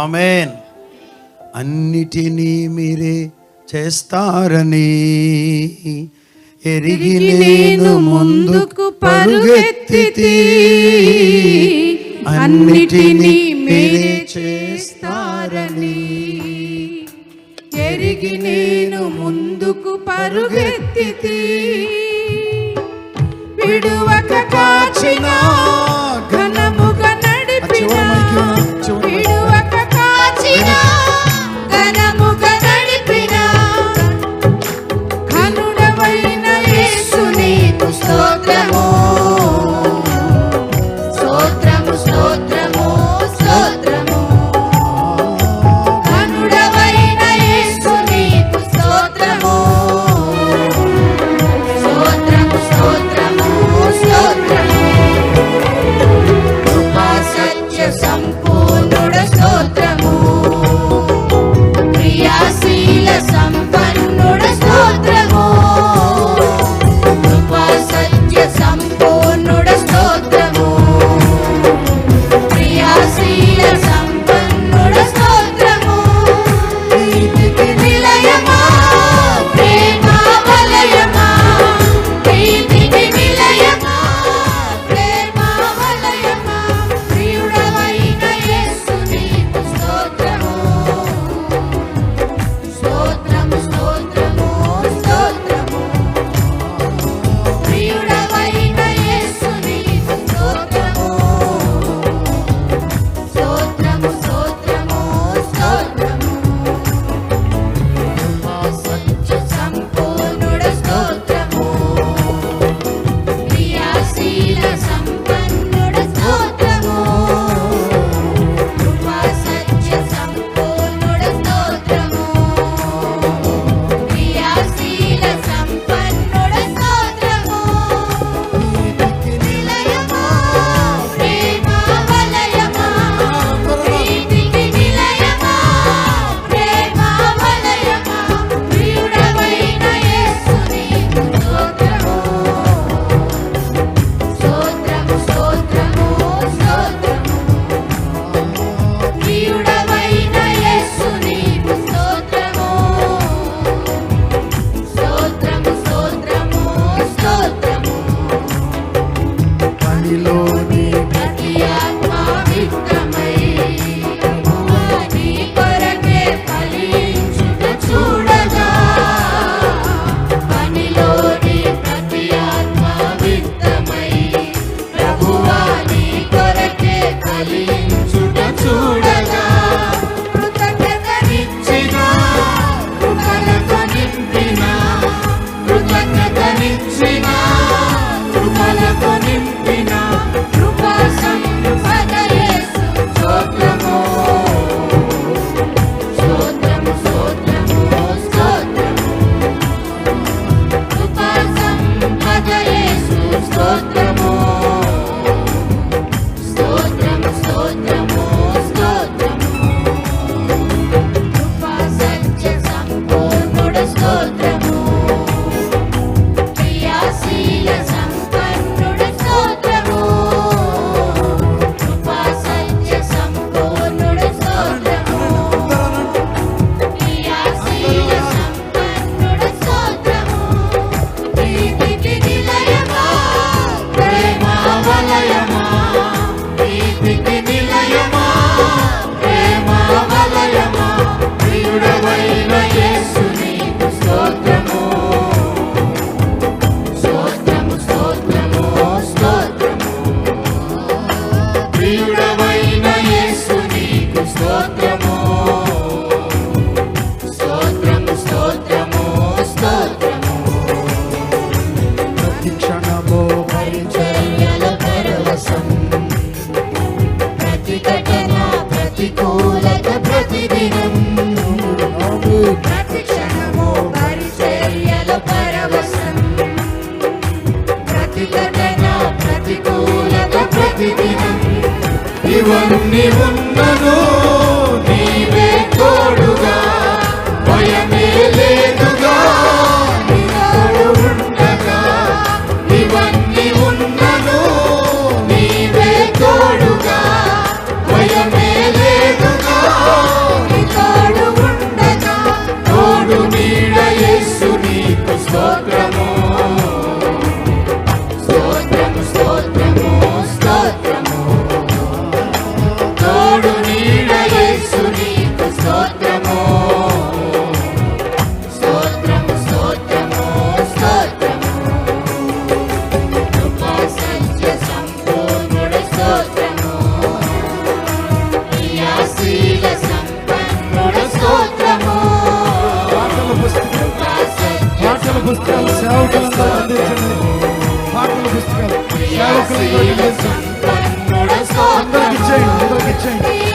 Amen. అన్నిటినీ మీరే చేస్తారని ఎరిగి నేను ముందుకు పరుగెత్తి అన్నిటినీ మీరే చేస్తారని. ఎరిగి నేను ముందుకు పరుగెత్తి విడువక కాచిన ఘనముగా నడిపిన. Freedom! வரும் நீ உன்னை సేవకులందరూ అందరికి ఇచ్చేయండి అందరికి ఇచ్చేయండి.